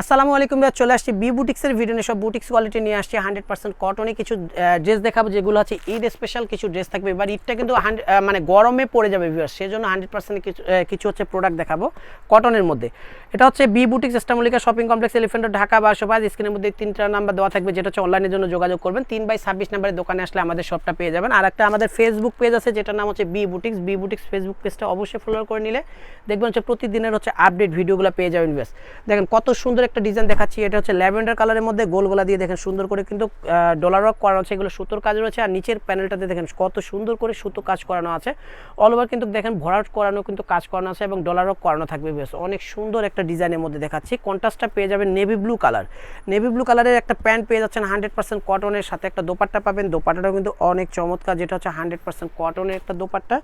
আসসালামু আলাইকুম ভাই চলে আসছি বি বুটিক্সের ভিডিও নিয়ে। সব বুটিক্স কোয়ালিটি নিয়ে আসছি হান্ড্রেড পার্সেন্ট কটনে কিছু ড্রেস দেখাবো, যেগুলো আছে ঈদ স্পেশাল কিছু ড্রেস থাকবে। এবার ঈদটা কিন্তু 100 মানে গরমে পড়ে যাবে ভিউয়ার সেজন্য হান্ড্রেড পার্সেন্ট কিছু কিছু হচ্ছে প্রোডাক্ট দেখাবো কটনের মধ্যে। এটা হচ্ছে বি বুটিক্স ইস্টামলিকা শপিং কমপ্লেক্স এলিফেন্ট ঢাকা বা সবাই স্ক্রিনের মধ্যে তিনটা নাম্বার দেওয়া থাকবে, যেটা হচ্ছে অনলাইনের জন্য যোগাযোগ করবেন। তিন বাই ছাব্বিশ নাম্বারে দোকানে আসলে আমাদের শপটা পেয়ে যাবেন। আর একটা আমাদের ফেসবুক পেজ আছে, যেটার নাম হচ্ছে B boutiques. B boutiques Facebook পেজটা অবশ্যই ফলো করে নিলে দেখবেন হচ্ছে প্রতিদিনের হচ্ছে আপডেট ভিডিওগুলো পেয়ে যাবেন বেশ দেখেন কত সুন্দর একটা ডিজাইন দেখাচ্ছি, এটা হচ্ছে ল্যাভেন্ডার কালারের মধ্যে গোলগোলা দিয়ে দেখেন সুন্দর করে কিন্তু ডলার ওয়ার্ক করানো আছে, এগুলো সুতোর কাজ রয়েছে, আর নিচের প্যানেলটাতে দেখেন কত সুন্দর করে সুতো কাজ করানো আছে। অল ওভার কিন্তু দেখেন ভরাট করানো কিন্তু কাজ করানো আছে এবং ডলার ওয়ার্ক করানো থাকবে, বেশ। অনেক সুন্দর একটা ডিজাইনের মধ্যে দেখাচ্ছি। কন্ট্রাস্টটা পেয়ে যাবেন navy blue colour navy blue কালারের একটা প্যান্ট পেয়ে যাচ্ছেন হান্ড্রেড পার্সেন্ট কটনের সাথে একটা দোপাট্টা পাবেন। দোপাট্টাটাও কিন্তু অনেক চমৎকার, যেটা হচ্ছে হান্ড্রেড পার্সেন্ট কটনের একটা দোপাট্টা।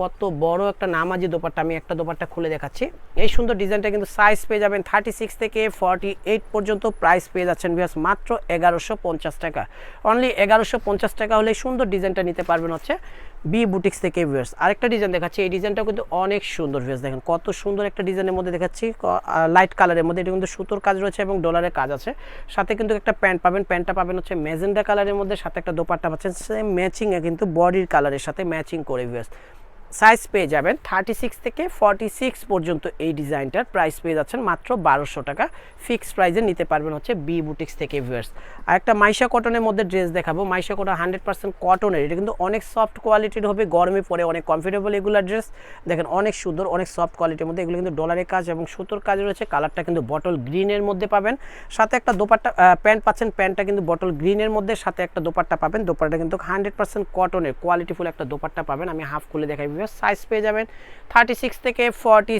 কত বড় একটা নামাজি দোপাট্টা, আমি একটা দোপাট্টা খুলে দেখাচ্ছি। এই সুন্দর ডিজাইনটা কিন্তু সাইজ পেয়ে যাবেন থার্টি সিক্স থেকে ফর্টি এইট পর্যন্ত প্রাইস পেয়ে যাচ্ছেন বিহাস মাত্র এগারোশো পঞ্চাশ টাকা। অনলি এগারোশো পঞ্চাশ টাকা হলে সুন্দর ডিজাইনটা নিতে পারবেন হচ্ছে বি বুটিক্স থেকে ভিউয়ার্স আরেকটা ডিজাইন দেখাচ্ছি, এই ডিজাইনটাও কিন্তু অনেক সুন্দর ভিউয়ার্স দেখেন কত সুন্দর একটা ডিজাইনের মধ্যে দেখাচ্ছি লাইট কালারের মধ্যে, এটা কিন্তু সুতোর কাজ রয়েছে এবং ডলারের কাজ আছে। সাথে কিন্তু একটা প্যান্ট পাবেন প্যান্টটা পাবেন হচ্ছে মেজেন্ডা কালারের মধ্যে, সাথে একটা দোপাট্টা পাচ্ছেন সেম ম্যাচিংয়ে কিন্তু বডির কালারের সাথে ম্যাচিং করে ভিউয়ার্স সাইজ পেয়ে যাবেন। থার্টি সিক্স থেকে ফর্টি সিক্স পর্যন্ত এই ডিজাইনটার প্রাইস পেয়ে যাচ্ছেন মাত্র বারোশো টাকা। ফিক্স প্রাইসে নিতে পারবেন হচ্ছে বি বুটিক্স থেকে ভিউয়ার্স আর একটা মাইশা কটনের মধ্যে ড্রেস দেখাবো। মাইশা কটন হান্ড্রেড পার্সেন্ট কটনের এটা কিন্তু অনেক সফট কোয়ালিটির হবে, গরমে পরে অনেক কমফোর্টেবল এগুলো ড্রেস দেখেন অনেক সুন্দর, অনেক সফট কোয়ালিটির মধ্যে। এগুলো কিন্তু ডলারের কাজ এবং সুতোর কাজ রয়েছে। কালারটা কিন্তু বটল গ্রিনের মধ্যে পাবেন। সাথে একটা দোপাট্টা প্যান্ট পাচ্ছেন। প্যান্টটা কিন্তু বটল গ্রিনের মধ্যে। সাথে একটা দোপাট্টা পাবেন। দোপাট্টা কিন্তু হান্ড্রেড পার্সেন্ট কটনের কোয়ালিটিফুল একটা দোপাট্টা পাবেন। আমি হাফ খুলে দেখাই সাইজ পেয়ে যাবেন থার্টি সিক্স থেকে ফর্টি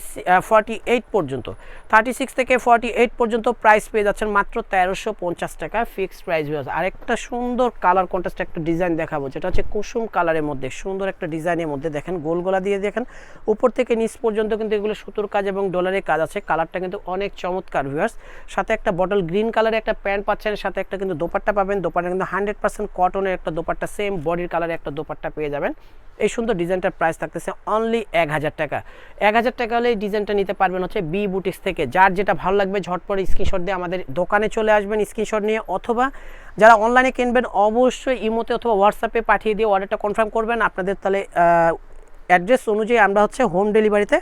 ফর্টি এইট পর্যন্ত। থার্টি সিক্স থেকে ফর্টি এইট পর্যন্ত প্রাইস পেয়ে যাচ্ছেন মাত্র তেরোশো পঞ্চাশ টাকা ফিক্সড প্রাইস হয়ে আর আরেকটা সুন্দর কালার কন্ট্রাস্ট একটা ডিজাইন দেখাবো, যেটা হচ্ছে কুসুম কালারের মধ্যে। সুন্দর একটা ডিজাইনের মধ্যে দেখেন গোলগোলা দিয়ে দেখেন। উপর থেকে নিচ পর্যন্ত কিন্তু এগুলো সুতোর কাজ এবং ডলারের কাজ আছে। কালারটা কিন্তু অনেক চমৎকার ভিউয়ার্স সাথে একটা বটল গ্রিন কালারের একটা প্যান্ট পাচ্ছেন, সাথে একটা কিন্তু দোপাট্টা পাবেন। দোপাট্টা কিন্তু হান্ড্রেড পার্সেন্ট কটনের একটা দোপাট্টা সেম বডির কালারের একটা দোপাট্টা পেয়ে যাবেন। এই সুন্দর ডিজাইনটার প্রাইস থাকতেছে অনলি এক হাজার টাকা। এক হাজার টাকা হলে এই ডিজাইনটা নিতে পারবেন হচ্ছে বি বুটিক্স থেকে। যার যেটা ভালো লাগবে, ঝটপট স্ক্রিনশট দিয়ে আমাদের দোকানে চলে আসবেন স্ক্রিনশট নিয়ে, অথবা যারা অনলাইনে কিনবেন, অবশ্যই ইমোতে অথবা হোয়াটসঅ্যাপে পাঠিয়ে দিয়ে অর্ডারটা কনফার্ম করবেন। আপনাদের তাহলে অ্যাড্রেস অনুযায়ী আমরা হচ্ছে হোম ডেলিভারিতে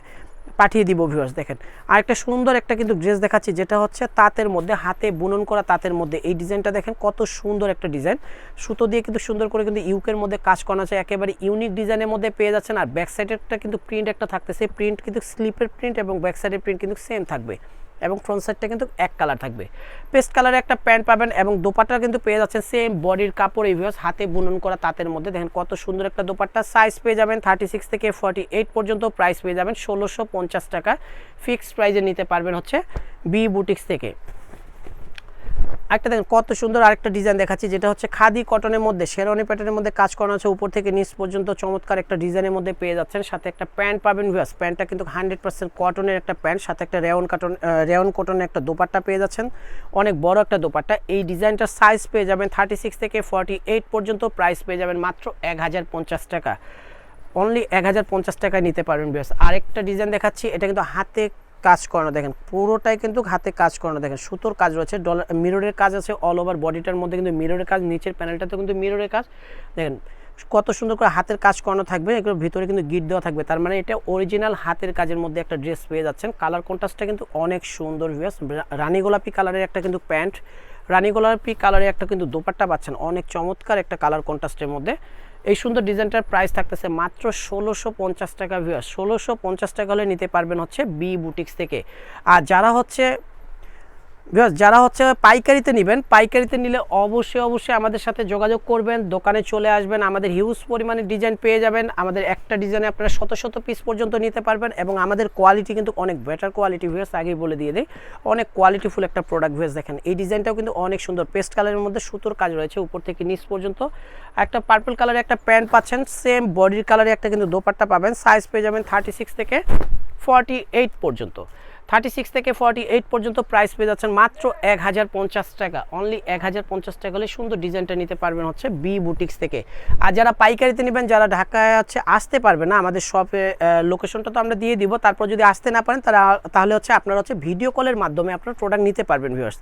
পাঠিয়ে দিব ভিউয়ার্স দেখেন। আর একটা সুন্দর একটা কিন্তু ড্রেস দেখাচ্ছি, যেটা হচ্ছে তাঁতের মধ্যে, হাতে বুনন করা তাঁতের মধ্যে। এই ডিজাইনটা দেখেন, কত সুন্দর একটা ডিজাইন সুতো দিয়ে কিন্তু সুন্দর করে কিন্তু ইউকের মধ্যে কাজ করা আছে। একেবারে ইউনিক ডিজাইনের মধ্যে পেয়ে যাচ্ছেন। আর ব্যাক সাইডেরটা কিন্তু প্রিন্ট একটা থাকতেছে। প্রিন্ট কিন্তু স্লিপের প্রিন্ট এবং ব্যাক সাইডের প্রিন্ট কিন্তু সেম থাকবে। এবং ফ্রন্ট সাইডটা কিন্তু এক কালার থাকবে। পেস্ট কালারে একটা প্যান্ট পাবেন এবং দোপাট্টা কিন্তু পেয়ে যাচ্ছেন সেম বডির কাপড় এই ভিউস হাতে বুনন করা তাঁতের মধ্যে। দেখেন কত সুন্দর একটা দোপাট্টা। সাইজ পেয়ে যাবেন থার্টি সিক্স থেকে ফর্টি এইট পর্যন্ত প্রাইস পেয়ে যাবেন ষোলোশো পঞ্চাশ টাকা। ফিক্সড প্রাইজে নিতে পারবেন হচ্ছে বি বুটিক্স থেকে। একটা দেখেন, কত সুন্দর আরেকটা ডিজাইন দেখাচ্ছি, যেটা হচ্ছে খাদি কটনের মধ্যে শেরওয়ানি প্যাটার্নের মধ্যে কাজ করানো আছে, উপর থেকে নিচ পর্যন্ত চমৎকার একটা ডিজাইনের মধ্যে পেয়ে যাচ্ছেন। সাথে একটা প্যান্ট পাবেন ভিউয়ার্স প্যান্টটা কিন্তু হান্ড্রেড পার্সেন্ট কটনের একটা প্যান্ট সাথে একটা রেওন কটন রেওন কটনের একটা দোপাট্টা পেয়ে যাচ্ছেন। অনেক বড় একটা দোপাট্টা। এই ডিজাইনটার সাইজ পেয়ে যাবেন থার্টি সিক্স থেকে ফর্টি এইট পর্যন্ত প্রাইস পেয়ে যাবেন মাত্র এক হাজার পঞ্চাশ টাকা। অনলি এক হাজার পঞ্চাশ টাকায় নিতে পারবেন বেশ আরেকটা ডিজাইন দেখাচ্ছি, এটা কিন্তু হাতে কাজ করানো, দেখেন, পুরোটাই কিন্তু হাতে কাজ করানো, দেখেন, সুতোর কাজ রয়েছে ডলার মিররের কাজ আছে অল ওভার বডিটার মধ্যে কিন্তু মিররের কাজ, নিচের প্যানেলটাতে কিন্তু মিররের কাজ, দেখেন, কত সুন্দর করে হাতের কাজ করানো থাকবে, এগুলোর ভিতরে কিন্তু গিট দেওয়া থাকবে, তার মানে এটা অরিজিনাল হাতের কাজের মধ্যে একটা ড্রেস পেয়ে যাচ্ছেন কালার কন্ট্রাস্টটা কিন্তু অনেক সুন্দর ভিউস রানী গোলাপি কালারের একটা কিন্তু প্যান্ট, রানী গোলাপি কালারের একটা কিন্তু দোপাট্টা পাচ্ছেন, অনেক চমৎকার একটা কালার কন্ট্রাস্টের মধ্যে এই সুন্দর ডিজাইনটার প্রাইস থাকতেছে মাত্র ষোলোশো পঞ্চাশ টাকা ভিউয়ার ষোলোশো পঞ্চাশ টাকা হলে নিতে পারবেন হচ্ছে বি বুটিক্স থেকে। আর যারা হচ্ছে যারা হচ্ছে পাইকারিতে নেবেন, পাইকারিতে নিলে অবশ্যই অবশ্যই আমাদের সাথে যোগাযোগ করবেন, দোকানে চলে আসবেন, আমাদের হিউজ পরিমাণে ডিজাইন পেয়ে যাবেন, আমাদের একটা ডিজাইনে আপনারা শত শত পিস পর্যন্ত নিতে পারবেন এবং আমাদের কোয়ালিটি কিন্তু অনেক বেটার কোয়ালিটি ভিউয়ার্স আগেই বলে দিয়ে দিই, অনেক কোয়ালিটিফুল একটা প্রোডাক্ট ভিউয়ার্স দেখেন। এই ডিজাইনটাও কিন্তু অনেক সুন্দর পেস্ট কালারের মধ্যে সুতোর কাজ রয়েছে, উপর থেকে নিচ পর্যন্ত। একটা পার্পল কালারের একটা প্যান্ট পাচ্ছেন সেম বডির কালারে একটা কিন্তু দোপাট্টা পাবেন সাইজ পেয়ে যাবেন থার্টি সিক্স থেকে ফর্টি এইট পর্যন্ত। থার্টি সিক্স থেকে ফর্টি এইট পর্যন্ত প্রাইস পেয়ে যাচ্ছেন মাত্র এক হাজার পঞ্চাশ টাকা। অনলি এক হাজার পঞ্চাশ টাকা হলে সুন্দর ডিজাইনটা নিতে পারবেন হচ্ছে বি বুটিক্স থেকে। আর যারা পাইকারিতে নেবেন, যারা ঢাকায় হচ্ছে আসতে পারবে না আমাদের শপে লোকেশনটা তো আমরা দিয়ে দিব। তারপর যদি আসতে না পারেন, তারা, তাহলে হচ্ছে আপনারা হচ্ছে ভিডিও কলের মাধ্যমে আপনারা প্রোডাক্ট নিতে পারবেন ভিউয়ার্স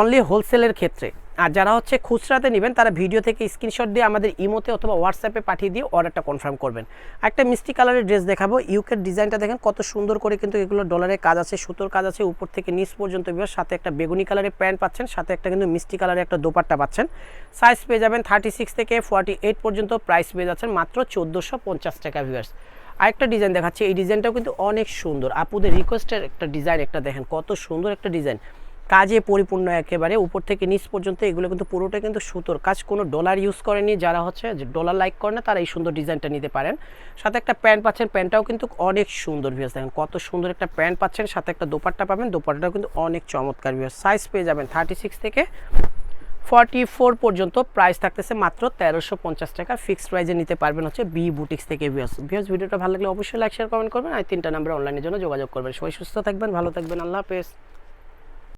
অনলি হোলসেলের ক্ষেত্রে। আর যারা হচ্ছে খুচরাতে নেবেন, তারা ভিডিও থেকে স্ক্রিনশট দিয়ে আমাদের ইমোতে অথবা হোয়াটসঅ্যাপে পাঠিয়ে দিয়ে অর্ডারটা কনফার্ম করবেন। একটা মিষ্টি কালারের ড্রেস দেখাবো। ইউকের ডিজাইনটা দেখেন, কত সুন্দর করে কিন্তু এগুলো ডলারের কাজ আছে, সুতোর কাজ আছে। উপর থেকে নিচ পর্যন্ত বিভার সাথে একটা বেগুনি কালারের প্যান্ট পাচ্ছেন, সাথে একটা কিন্তু মিষ্টি কালারের একটা দোপাট্টা পাচ্ছেন। সাইজ পেয়ে যাবেন থার্টি সিক্স থেকে ফর্টি এইট পর্যন্ত প্রাইস পেয়ে যাচ্ছেন মাত্র চোদ্দোশো পঞ্চাশ টাকা ভিউয়ার্স আরেকটা ডিজাইন দেখাচ্ছি, এই ডিজাইনটাও কিন্তু অনেক সুন্দর। আপুদের রিকোয়েস্টের একটা ডিজাইন একটা দেখেন, কত সুন্দর একটা ডিজাইন কাজে পরিপূর্ণ একেবারে, উপর থেকে নিচ পর্যন্ত, এগুলো কিন্তু পুরোটা কিন্তু সুতোর কাজ। কোনো ডলার ইউজ করেনি যারা হচ্ছে যে ডলার লাইক করে না, তারা এই সুন্দর ডিজাইনটা নিতে পারেন। সাথে একটা প্যান্ট পাচ্ছেন, প্যান্টটাও কিন্তু অনেক সুন্দর ভিউস দেখেন কত সুন্দর একটা প্যান্ট পাচ্ছেন, সাথে একটা দোপাট্টা পাবেন, দোপাট্টাটাও কিন্তু অনেক চমৎকার ভিউস সাইজ পেয়ে যাবেন থার্টি সিক্স থেকে ফর্টি ফোর পর্যন্ত। প্রাইস থাকতেছে মাত্র তেরোশো পঞ্চাশ টাকা। ফিক্সড প্রাইজে নিতে পারবেন হচ্ছে বি বুটিক্স থেকে ভিউস ভিউস ভিডিওটা ভালো লাগলে অবশ্যই লাইক শেয়ার কমেন্ট করবেন। আর তিনটা নাম্বার অনলাইনের জন্য যোগাযোগ করবেন। সবাই সুস্থ থাকবেন, ভালো থাকবেন। আল্লাহ হাফেজ।